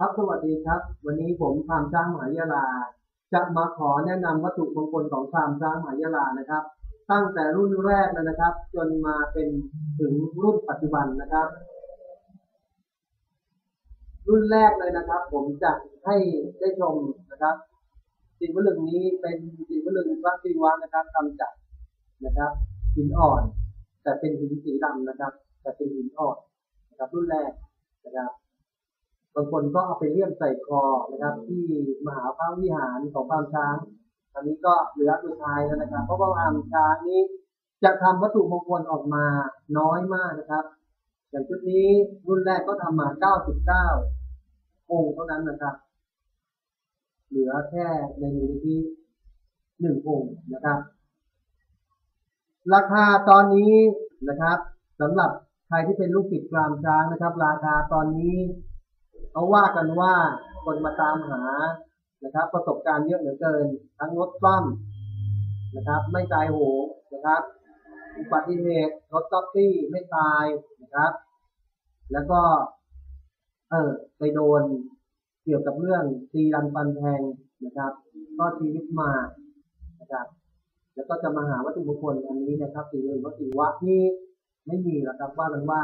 ครับสวัสดีครับ วันนี้ผมพามช้างหมายาลา จะมาขอแนะนำวัตถุมงคลของพามช้างหมายาลานะครับ ตั้งแต่รุ่นแรกเลยนะครับ จนมาเป็นถึงรุ่นปัจจุบันนะครับ รุ่นแรกเลยนะครับ ผมจะให้ได้ชมนะครับสิ่งวลึงนี้เป็นสิ่งวลึงพระศิวะนะครับทำจากนะครับหินอ่อน แต่เป็นหินสีดำนะครับ แต่เป็นหินอ่อนนะครับ รุ่นแรกนะครับางคนก็เอาไปเลี่ยมใส่คอนะครับ ที่มหาพระวิหารของพามช้าง ตอนนี้ก็เหลือสุดท้ายแล้วนะครับ เพราะว่าพามช้างนี้จะทำวัตถุมงคลออกมาน้อยมากนะครับ อย่างชุดนี้รุ่นแรกก็ทำมา 99 องค์เท่านั้นนะครับ เหลือแค่ในมูลที่หนึ่งองค์นะครับ ราคาตอนนี้นะครับสำหรับใครที่เป็นลูกศิษย์กรามช้างนะครับ ราคาตอนนี้ เขาว่ากันว่าคนมาตามหานะครับ ประสบการณ์เยอะเหลือเกิน ทั้งรถคว่ำนะครับ ไม่ตายโหงนะครับอุบัติเหตุรถต๊อกซี่ไม่ตายนะครับ แล้วก็ เออไปโดนเกี่ยวกับเรื่องตีรันปันแทงนะครับ ก็ชีวิตมานะครับ แล้วก็จะมาหาวัตถุมงคลอันนี้นะครับสีเงินวัตถุวัดนี่ไม่มีแล้วครับว่ากันว่า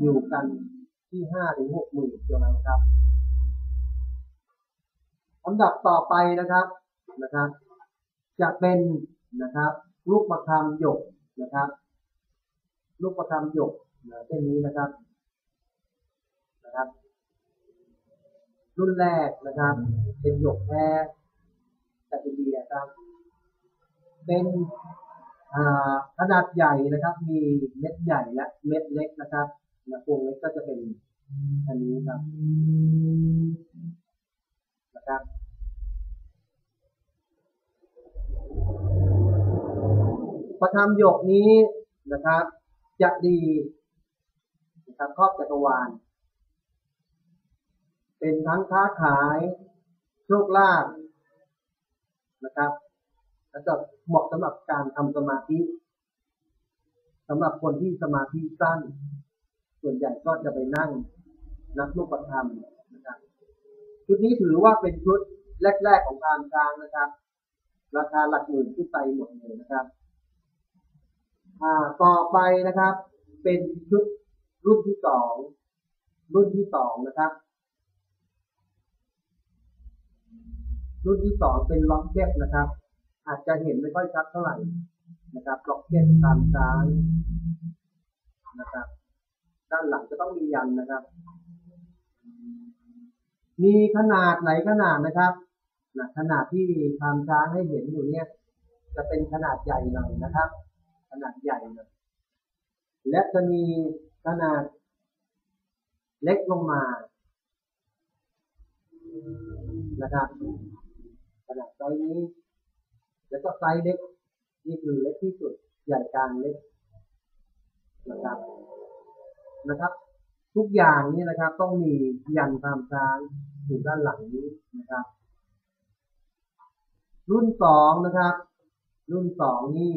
อยู่กัน ที่ห้าถึงหกหมื่นเท่านั้นครับลำดับต่อไปนะครับนะครับ จะเป็นนะครับ ลูกประคำหยกนะครับ ลูกประคำหยกนะเช่นนี้นะครับนะครับ รุ่นแรกนะครับ เป็นหยกแท้จากอินเดียครับ เป็นขนาดใหญ่นะครับ มีเม็ดใหญ่และเม็ดเล็กนะครับ นะพวงเล็กก็จะเป็นอันนี้ครับนะครับประคำหยกนี้นะครับ จะดีนะครับครอบจักรวาล เป็นทั้งค้าขายโชคลาภนะครับ แล้วก็เหมาะสำหรับการทำสมาธิสำหรับคนที่สมาธิสั้น ส่วนใหญ่ก็จะไปนั่งนักลูกประธรรมนะครับชุดนี้ถือว่าเป็นชุดแรก ๆ ของการกลางนะครับ ราคาหลักหมื่นขึ้นไปหมดเลยนะครับอ่าต่อไปนะครับ เป็นชุดรุ่นที่สองรุ่นที่สองนะครับ รุ่นที่สองเป็นล็อกเก็ตนะครับ อาจจะเห็นไม่ค่อยชัดเท่าไหร่นะครับล็อกเก็ตตามซ้ายนะครับ ด้านหลังจะต้องมียันนะครับ มีขนาดไหนขนาดนะครับนะขนาดที่ทำช้างให้เห็นอยู่เนี่ย จะเป็นขนาดใหญ่หน่อยนะครับ ขนาดใหญ่หน่อยและจะมีขนาดเล็กลงมานะครับขนาดไซส์นี้ แล้วก็ไซส์เล็ก นี่คือเล็กที่สุด ใหญ่กลางเล็กนะครับ นะครับ ทุกอย่างนี้นะครับ ต้องมียันตามช้างอยู่ด้านหลังนี้นะครับ รุ่นสองนะครับ รุ่นสองนี่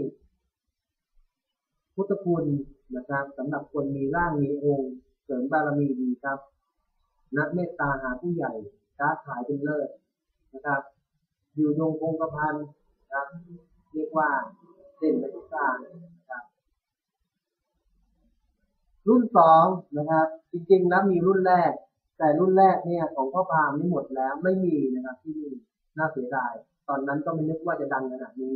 พุทธคุณนะครับสำหรับคนมีร่างมีองค์เสริมบารมีดีครับนักเมตตาหาผู้ใหญ่ค้าขายเป็นเลิศนะครับ อยู่ยงคงกระพันครับเรียกว่าเด่นไปทุกการนะค รุ่นสองนะครับ จริงๆแล้วมีรุ่นแรก แต่รุ่นแรกเนี่ยของพ่อพามนี่หมดแล้วไม่มีนะครับที่นี่น่าเสียดาย ตอนนั้นก็ไม่นึกว่าจะดังขนาดนี้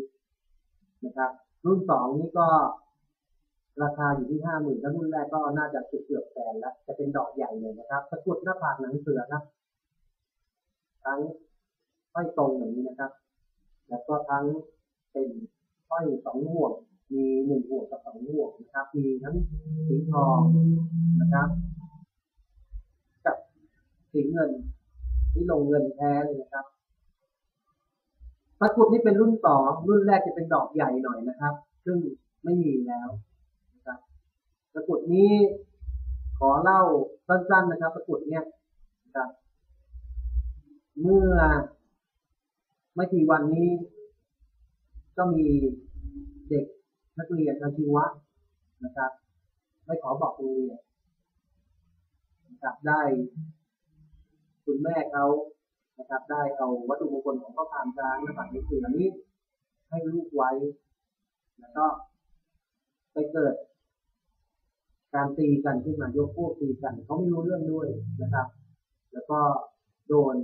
นะครับ รุ่นสองนี่ก็ราคาอยู่ที่ห้าหมื่นแล้วรุ่นแรกก็น่าจะเกือบแสนแล้วจะเป็นดอกใหญ่เลยนะครับตะกุดหน้าผากหนังเสือครับทั้งห้อยตรงอย่างนี้นะครับ แล้วก็ทั้งเป็นห้อยสองห่วง มีหนึ่งห่วกับสองห่วนะครับ มีทั้งสีทองนะครับ กับสีเงินที่ลงเงินแท้เลยนะครับตะกุดนี่เป็นรุ่นสองรุ่นแรกจะเป็นดอกใหญ่หน่อยนะครับ ซึ่งไม่มีแล้วตะกุดนี้ขอเล่าสั้นๆนะครับตะกุดเนี่ยนะครับ เมื่อไม่กี่วันนี้ ก็มีเด็ก นักเรียนอาชีวะนะครับ ไม่ขอบอกโรงเรียนนะครับได้คุณแม่เขานะครับ ได้เอาวัตถุมงคลของพระพามช้างและฝังในเสือนี้ ให้ลูกไว้ แล้วก็ไปเกิด การตีกันขึ้นมายกพวกตีกันเขาไม่รู้เรื่องด้วยนะครับ แล้วก็โดน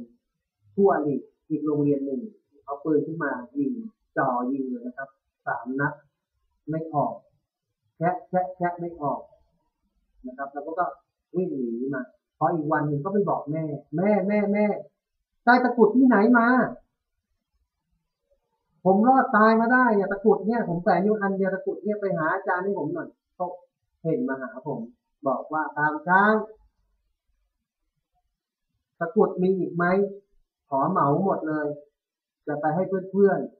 ผู้อริอีกโรงเรียนหนึ่งเอาปืนขึ้นมายิงจ่อยิงเลยนะครับสามนัด ไม่ออกแคะแคะแคะไม่ออกนะครับแล้วก็วิ่งหนีมาพออีกวันหนึ่งก็ไปบอกแม่ แม่แม่แม่ได้ตะกุดที่ไหนมา ผมรอดตายมาได้เนี่ยตะกุดเนี่ยผมแฝงอยู่อันเดียวตะกุดเนี่ยไปหาอาจารย์ให้ผมหน่อยเขาเห็นมาหาผม บอกว่าตามช้างตะกุดมีอีกไหมขอเหมาหมดเลย จะไปให้เพื่อนๆ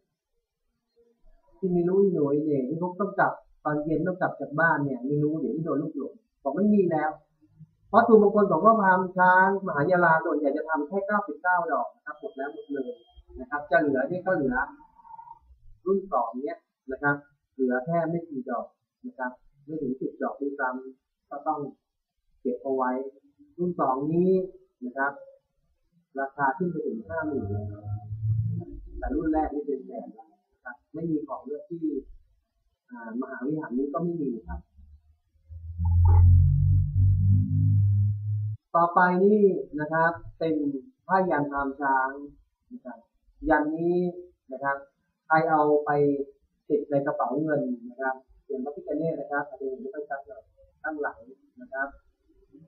ที่ไมีรู้หน่วยเนี่ยที่เขาต้องกลับตอนเย็นต้องกลับจากบ้านเนี่ย ไม่รู้เดี๋ยวที่โดนลูกหลงบอกไม่มีแล้ว เพราะตัวบางคนบอกว่าพามช้างมหายาลาส่วนใหญ่จะทำแค่เก้าสิบเก้าดอกนะครับหมดแล้วหมดเลยนะครับ จะเหลือนี่ก็เหลือ รุ่นสองเนี้ยนะครับ เหลือแค่ไม่กี่ดอกนะครับไม่ถึงสิบดอกด้วยซ้ำก็ต้องเก็บเอาไว้ รุ่นสองนี้นะครับ ราคาขึ้นไปถึงห้าหมื่นแต่รุ่นแรกนี่เป็นแสนนะ ครับ ไม่มีของเลือกที่มหาวิหารนี้ก็ไม่มีครับ ต่อไปนี่นะครับ เป็นผ้ายันทามช้างนะครับยันนี้นะครับ ใครเอาไปติดในกระเป๋าเงินนะครับเขียนพระพิฆเนศนะครับอาจจะเห็นไม่ค่อยชัดหน่อยข้างหลังนะครับ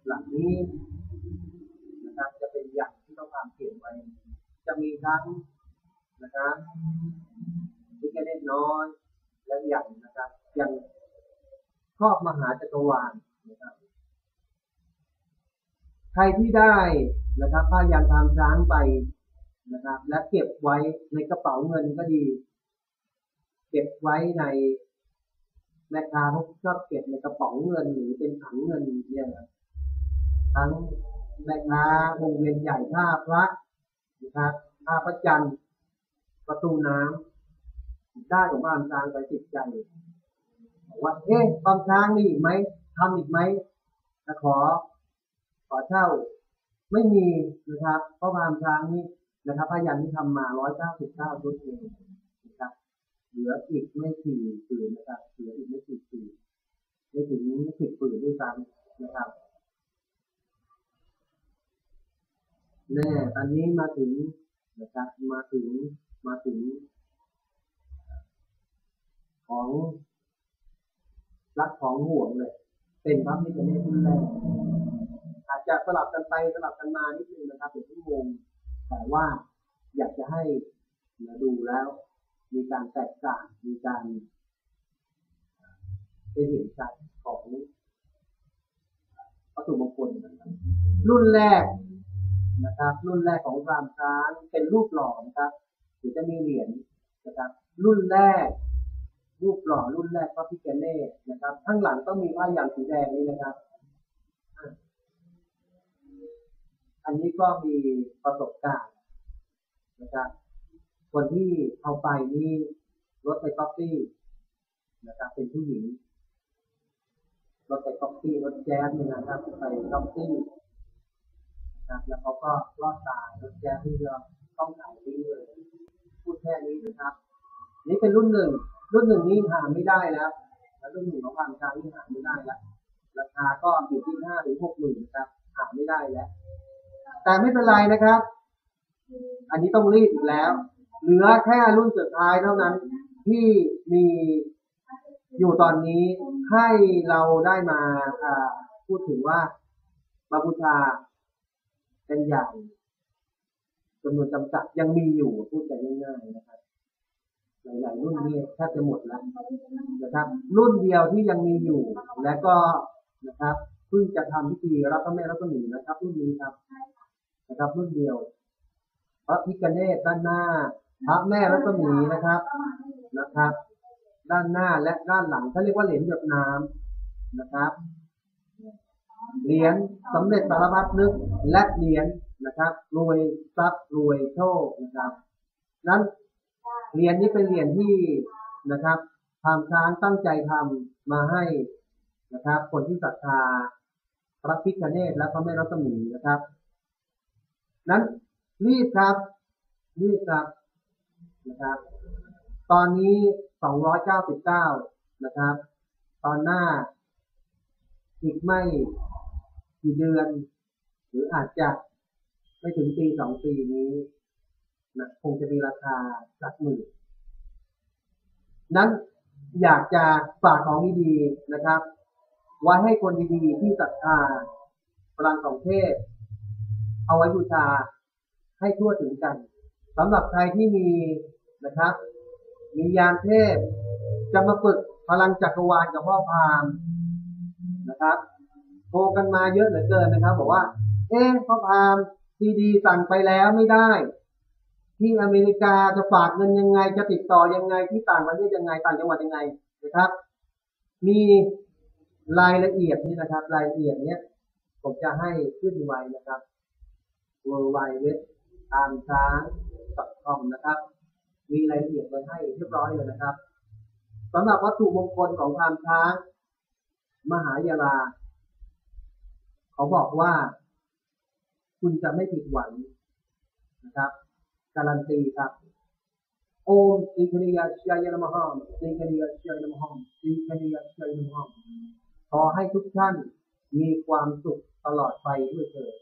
หลังนี้นะครับ จะเป็นยันที่ต้องทำเขียนไว้ จะมีทั้งนะครับ พิฆเนศน้อย และยันนะครับยันครอบมหาจักรวาลนะครับใครที่ได้นะครับผ้ายันทามช้างไปนะครับ และเก็บไว้ในกระเป๋าเงินก็ดี เก็บไว้ในแม่ค้าเขาชอบเก็บในกระเป๋าเงินหรือเป็นถังเงินเนี่ยนะทั้งแม่ค้าวงเวียนใหญ่ท่าพระนะครับท่าพระจันทร์ประตูน้ำ ได้ของบ้านช้างไปติดใจว่าเอ๊ะความช้างมีอีกไหมทำอีกไหมจะขอ ขอเช่า ไม่มีนะครับ เพราะความช้างนี่นะครับพยันที่ทำมาร้อยเก้าสิบเก้าชุดเองนะครับเหลืออีกไม่กี่ปืนนะครับเหลืออีกไม่กี่ปืนไม่ถึงสิบปืนด้วยซ้ำนะครับแน่ตอนนี้มาถึงนะครับมาถึงมาถึง ของรักของห่วงเลย เป็นพระมิตรเนตรุ่นแรกอาจจะสลับกันไปสลับกันมานิดนึงนะครับเป็นชั่วโมงแต่ว่าอยากจะให้ดูแล้ว มีการแตกต่างมีการได้เห็นชัดของวัตถุมงคลนะครับรุ่นแรกนะครับ รุ่นแรกของรามช้างเป็นรูปหล่อนะครับหรือจะมีเหรียญนะครับ รุ่นแรก่อรุ่นแรกพระพิฆเนศนะครับ ข้างหลังต้องมีผ้ายันสีแดงนี้นะครับ อันนี้ก็มีประสบการณ์นะครับ คนที่เอาไปนี่รถไปก๊อปปี้นะครับ เป็นผู้หญิงรถไปก๊อปปี้รถแจ๊สเนี่ยนะครับ ไปก๊อปปี้นะครับแล้วเขาก็รอดตายรถแจ๊สที่เราต้องขายทิ้งเลยพูดแค่นี้นะครับ นี่เป็นรุ่นหนึ่ง รุ่นหนึ่งนี้หาไม่ได้แล้วแล้วรุ่นหนึ่งของความช้างนี่หาไม่ได้แล้วราคาก็อยู่ที่ห้าถึงหกหมื่นนะครับ หาไม่ได้แล้ว แต่ไม่เป็นไรนะครับ อันนี้ต้องรีบอีกแล้ว เหลือแค่รุ่นสุดท้ายเท่านั้นที่มีอยู่ตอนนี้ให้เราได้มาพูดถึงว่ามาบูชาเป็นอย่างจำนวนจำกัดยังมีอยู่พูดกันง่ายๆนะครับ หลายๆรุ่นนี้แทบจะหมดแล้วนะครับ รุ่นเดียวที่ยังมีอยู่ และก็นะครับเพิ่งจะทำพิธีรับพระแม่รัศมีนะครับ รุ่นนี้ครับ นะครับ รุ่นเดียว พระพิกเนตด้านหน้า พระแม่รัศมีนะครับนะครับ ด้านหน้าและด้านหลังเขาเรียกว่าเหรียญหยดน้ำนะครับเหรียญสำเร็จสารพัดนึกและเหรียญนะครับรวยทรัพย์รวยโชคนะครับนั้น เหรียญนี้เป็นเหรียญที่นะครับทางช้างตั้งใจทำมาให้นะครับ คนที่ศรัทธาพระพิฆเนศและพระแม่รัศมีนะครับ นั้นรีบครับรีบครับนะครับ ตอนนี้299นะครับ ตอนหน้า อีกไม่กี่เดือน หรืออาจจะไม่ถึงปีสองปีนี้ นะคงจะมีราคาหลักหมื่นนั้นอยากจะฝากของดีๆนะครับ ไว้ให้คนดีๆ ที่ศรัทธาพลังของเทพ เอาไว้บูชาให้ทั่วถึงกันสำหรับใครที่มีนะครับ มียานเทพ จะมาฝึกพลังจักรวาลกับพ่อพามนะครับโทรกันมาเยอะเหลือเกินนะครับ บอกว่า เอ๊ะพ่อพามซีดีสั่งไปแล้วไม่ได้ ที่อเมริกาจะฝากเงินยังไง จะติดต่อยังไงที่ต่างประเทศยังไงต่างจังหวัดยังไงนะครับ มีรายละเอียดนี่นะครับ รายละเอียดเนี้ยผมจะให้ขึ้นไว้นะครับ w w w ตามช้าง .com นะครับ มีรายละเอียดไว้ให้เรียบร้อยเลยนะครับสำหรับวัตถุมงคลของทามช้าง มหายาลา เขาบอกว่า คุณจะไม่ผิดหวังนะครับ การันตีครับโอมสิคณียาชัยนมหัมสิคณียาชัยนมหัมสิคณียาชัยนมหัมขอให้ทุกท่านมีความสุขตลอดไปด้วยเถิด